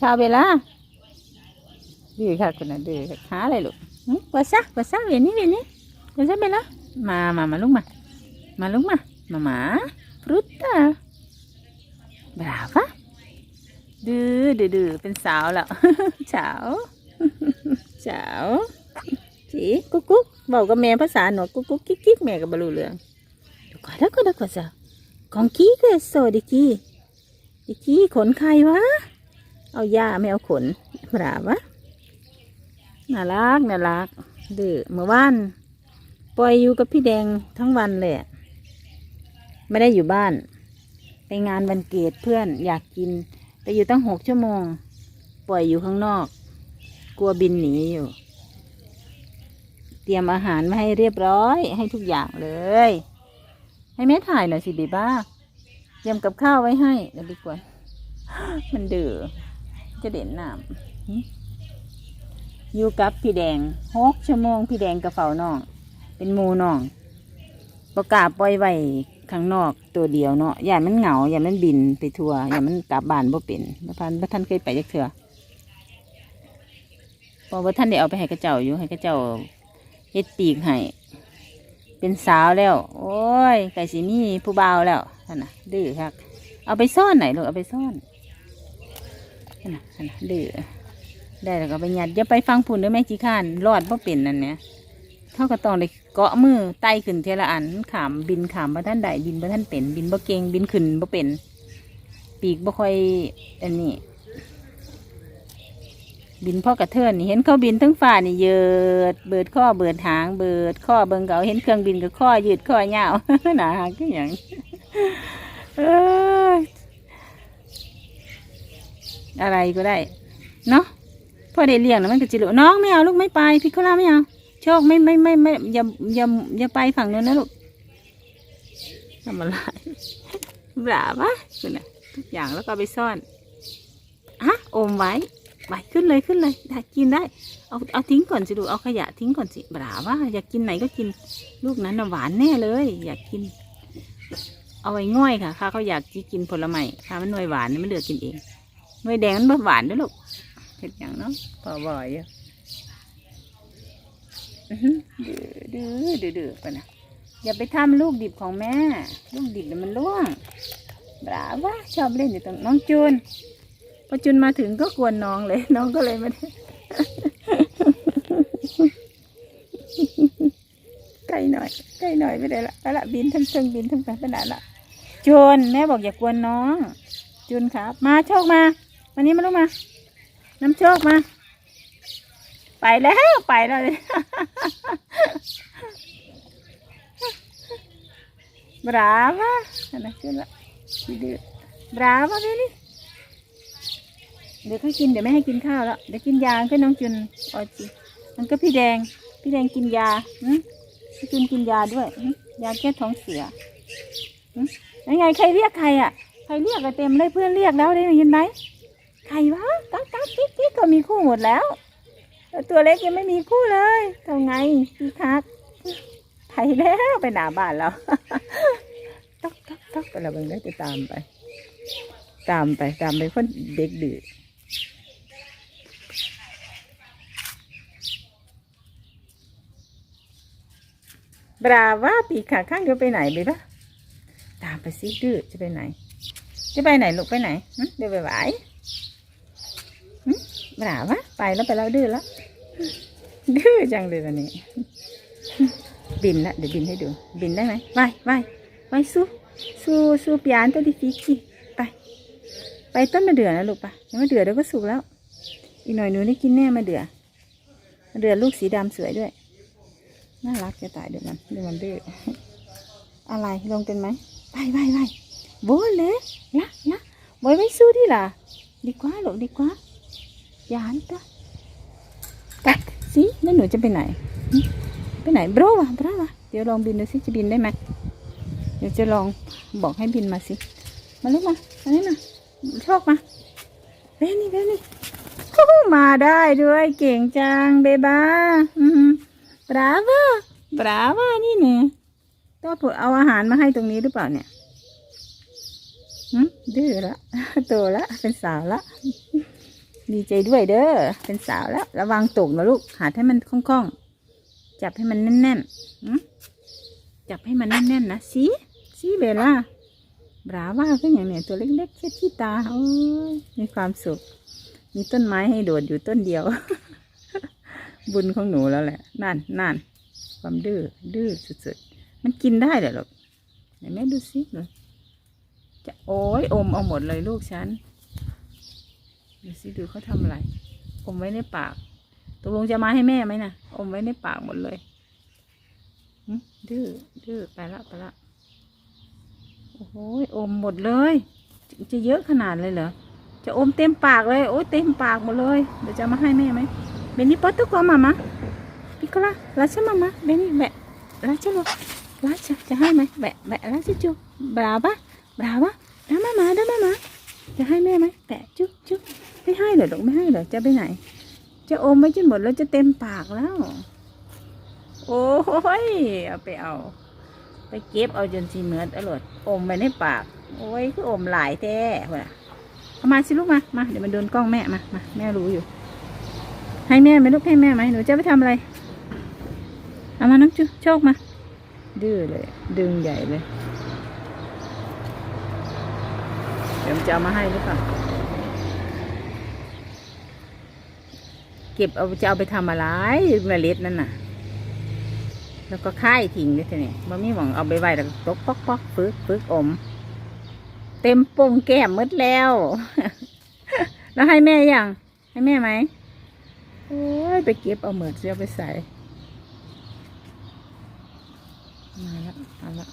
ชาวเวลาดื้อค่ะคนน่ะดื้อค่ะหาอะไรลูกกว่าซะกว่าซะเวียนนี่เวียนนี่กว่าซะเวลามามามาลูกมา มาลูกมา มามาฟรุตตาบราฟะดื้อดื้อดื้อเป็นสาวแล้วสาวสาวจีกุ๊กกุ๊กบอกกับแม่ภาษาหนวดกุ๊กกุ๊กกิ๊กกิ๊กแม่ก็บรรลุเรื่องดี๋ยวก่อนแล้วก็เดี๋ยวก่อนจ้ะของกี้ก็โซดิกี้ดิกี้ขนใครวะ เอายาไม่เอาขนบราวะน่ารักน่ารักดื้อเมื่อวานปล่อยอยู่กับพี่แดงทั้งวันเลยไม่ได้อยู่บ้าน ไปงานวันเกิดเพื่อนอยากกินแต่อยู่ตั้งหกชั่วโมง ปล่อยอยู่ข้างนอก กลัวบินหนีอยู่ เตรียมอาหารมาให้เรียบร้อย ให้ทุกอย่างเลย ให้แม่ถ่ายหน่อยสิบีบ้าเตรียมกับข้าวไว้ให้เดี๋ยวดีกว่า มันดื้อ จะเด่นน้ำอยู่กับพี่แดงหกชั่วโมงพี่แดงกับเฝ้าน้อง เป็นมูน้องประกาศปล่อยไว้ข้างนอกตัวเดียวเนาะอย่ามันเหงาอย่ามันบินไปทัวอย่ามันกลับบ้านบ่เป็นบ่พันบ่ท่านเคยไปจักเถื่อเพอบ่ท่านได้เอาไปให้กระเจ้าอยู่ให้กระเจ้าเฮ็ดปีกให้เป็นสาวแล้ว โอ้ยไก่สีมีผู้บ่าวแล้วนั่นน่ะดื้อคักเอาไปซ่อนไหนลูกเอาไปซ่อน นั่นน่ะนะดื้อได้แล้วก็ไปหยัดอย่าไปฟังผุนด้อแม่จีข้านรอดบ่เป็นนั่นเนี่ยเขาก็ต้องเลยเกาะมือไต่ขึ้นเทละอันขามบินขามบ่ท่านใดบินบ่ท่านเป็นบินบ่เก่งบินขึ้นบ่เป็น ปีกบ่ค่อยอันนี้ บินพ่อกระเทินนี่เห็นเขาบินทั้งฟ้านี่เยิดเบิดข้อเบิดหางเบิดข้อเบิงเขาเห็นเครื่องบินกับข้อยืดข้อยาวหนาหางก็อย่างเอ้ย อะไรก็ได้ เนาะพอได้เลี้ยงนะมันก็จิรุน้องไม่เอาลูกไม่ไปพี่เขาล่าไม่เอาโชคไม่ไม่ไม่ไม่อย่าอย่าอย่าไปฝั่งนู้นนะลูกทำอะไรบ้าปะคุณน่ะทุกอย่างแล้วก็ไปซ่อนฮะอมไว้ไปขึ้นเลยขึ้นเลยได้กินได้ เอาเอาทิ้งก่อนสิลูเอาขยะทิ้งก่อนสิบ้าว่าอยากกินไหนก็กินลูกนั้นน่ะหวานแน่เลย อยากกิน เอาไว้ง่อยค่ะข้าเขาอยากกินผลไม้ข้ามันหน่วยหวานมันเลือกกินเอง หน่วยแดงมันบ่หวานด้วยลูกเห็ดอย่างเนาะพอบ่อยอยู่อื้อหือดื้อดื้อดื้อไปนะอย่าไปทำลูกดิบของแม่ ลูกดิบเดี๋ยวมันร่วงบราวะชอบเล่นอยู่ตรงน้องจูนพอจูนมาถึงก็กวนน้องเลย น้องก็เลยไม่ได้ใกล้หน่อยใกล้หน่อยไม่ได้ละเอาละบินทั้งเชิงบินทั้งกันขนาดละจูนแม่บอกอย่ากวนน้องจูนครับ มาโชคมา วันนี้มาลูกมา น้ำโชคมา ไปแล้วไปแล้วเลยบราวะนั่นนะจูนละดีดื้อบราวะเบนี่เดี๋ยวเขากินเดี๋ยวไม่ให้กินข้าวแล้วเดี๋ยวกินยาก็น้องจุนออจิมันก็พี่แดง พี่แดงกินยาหืมพี่จุนกินยาด้วยยาแก้ท้องเสียหืมยังไงใครเรียกใครอะใครเรียกอะเต็มเลยเพื่อนเรียกแล้วได้ยินไหม ใครวะกักกักกิ๊กกิ๊กก็มีคู่หมดแล้ว ตัวเล็กยังไม่มีคู่เลยทำไงพี่คักไทยแล้วไปหนาบ้านแล้วต๊อกต๊อกต๊อกไปแล้วเบิ่งได้จะตามไป ตามไปตามไปคนเด็กดื้อบราว่าปีขาข้างเดียวไปไหนไปปะตามไปสิดื้อจะไปไหน จะไปไหนลูกไปไหนเดี๋ยวไปไหว บราวะไปแล้วไปแล้วดื้อแล้วดื้อจังเลยวันนี้ บินละเดี๋ยวบินให้ดู บินได้ไหมไปไปไปสู้สู้สู้ปียนตัวดิฟิกิไปไปต้นมะเดือนะลูกปะยังมะเดือเดี๋ยวก็สุกแล้ว อีกหน่อยหนูได้กินแน่มะเดือมะเดือลูกสีดำสวยด้วยน่ารักจะตายเดี๋ยวมันเดี๋ยวมันดื้ออะไรลงเป็นไหมไปไปไปโบเลยละละบอยไม่สู้ดิล่ะดีกว่าลูกดีกว่า อย่าหันตากัดสิแล้วหนูจะไปไหน ไปไหนบรวะบรวะเดี๋ยวลองบินดูสิจะบินได้ไหมเดี๋ยวจะลองบอกให้บินมาสิ มาลูกมาอันนี้มาโชคมาเบนี่เบนี่มาได้ด้วยเก่งจังเบบ้าอืมบราวะบราวะนี่เนี่ยต้องเอาอาหารมาให้ตรงนี้หรือเปล่าเนี่ยหืมดื้อละโตละเป็นสาวละ ดีใจด้วยเด้อ เป็นสาวแล้ว ระวังตกนะลูก หาให้มันคล่องๆ จับให้มันแน่นๆหืมจับให้มันแน่นๆนะสีสีเบลล่าบราว่าก็อย่างเนี้ยตัวเล็กๆแค่ที่ตาโอ้ยมีความสุข มีต้นไม้ให้โดดอยู่ต้นเดียว บุญของหนูแล้วแหละ นั่นนั่นความดื้อ ดื้อสุดๆ มันกินได้เหรอลูกไหนแม่ดูสิเลยจะโอ้ยอมเอาหมดเลยลูกฉัน ดูสิดูเขาทำอะไร อมไว้ในปากตกลงจะมาให้แม่ไหมนะอมไว้ในปากหมดเลยดื้อดื้อไปละไปละโอ้โหอมหมดเลย จะเยอะขนาดเลยเหรอจะอมเต็มปากเลยโอ้ยเต็มปากหมดเลยเดี๋ยวจะมาให้แม่ไหมเบนี่ปอตุกอมามาพิกลาลาชมามาเบนี่แบะลาชโลลาชจะให้ไหมแบะแบะลาชจูบราบะบราบะดามามาดามามาจะให้แม่ไหมแปะจุ๊บจุ๊บ ไม่ให้เหรอลูกไม่ให้เหรอจะไปไหน จะอมไว้จนหมดแล้วจะเต็มปากแล้ว โอ้ยเอาไปเอา ไปเก็บเอาจนสีเหมือนอร่อยอมไปในปาก โอ้ยคืออมหลายแท้ว่ะเอามาสิลูกมามาเดี๋ยวมันโดนกล้องแม่มามาแม่รู้อยู่ ให้แม่ไหมลูกให้แม่ไหมหนูจะไปทำอะไรเอามาน้องจุโชคมาดื้อเลย ดึงใหญ่เลย เดี๋ยวจะเอามาให้หรือเปล่า ก็บเอาจะเอาไปทำอะไรเมล็ดนั่นน่ะ แล้วก็ค่ายทิ้งเลยทีนี้มันมีหวังเอาไปไว้แล้วก็ตกปอกปอกฟึกฟึกอม เต็มโป่งแก้มหมดแล้ว แล้วให้แม่ยังให้แม่ไหมโอ้ยไปเก็บเอาเหมือดเสื้อไปใส่มาแล้วมาแล้ว